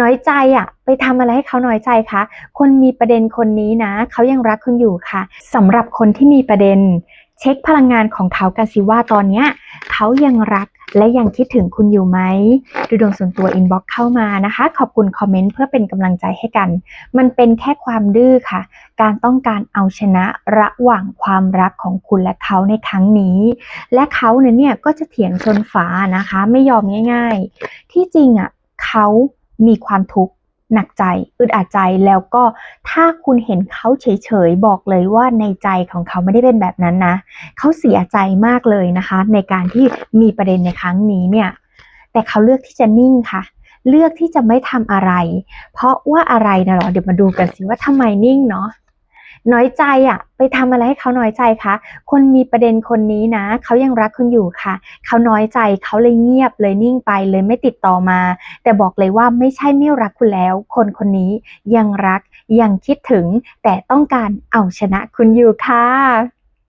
น้อยใจอะไปทำอะไรให้เขาน้อยใจคะคนมีประเด็นคนนี้นะ เขายังรักคุณอยู่ค่ะสำหรับคนที่มีประเด็น เช็คพลังงานของเขากันสิว่าตอนเนี้ยเขายังรักและยังคิดถึงคุณอยู่ไหม ดูดวงส่วนตัวอินบ็อกเข้ามานะคะ ขอบคุณคอมเมนต์เพื่อเป็นกำลังใจให้กัน มันเป็นแค่ความดื้อค่ะ การต้องการเอาชนะระหว่างความรักของคุณและเขาในครั้งนี้ และเขาเนี่ยก็จะเถียงชนฝานะคะ ไม่ยอมง่าย ๆ ที่จริงอะเขา มีความทุกข์หนักใจอึดอัดใจแล้วก็ถ้าคุณเห็นเขาเฉยๆ บอกเลยว่าในใจของเขาไม่ได้เป็นแบบนั้นนะ เขาเสียใจมากเลยนะคะ ในการที่มีประเด็นในครั้งนี้เนี่ย แต่เขาเลือกที่จะนิ่งค่ะ เลือกที่จะไม่ทำอะไร เพราะว่าอะไรนะหรอเดี๋ยวมาดูกันสิว่าทำไมนิ่งเนาะ น้อยใจอะไปทำอะไรให้เขาน้อยใจคะ คนมีประเด็นคนนี้นะ เขายังรักคุณอยู่ค่ะ เขาน้อยใจเขาเลยเงียบเลยนิ่งไปเลยไม่ติดต่อมา แต่บอกเลยว่าไม่ใช่ไม่รักคุณแล้ว คนคนนี้ยังรักยังคิดถึงแต่ต้องการเอาชนะคุณอยู่ค่ะ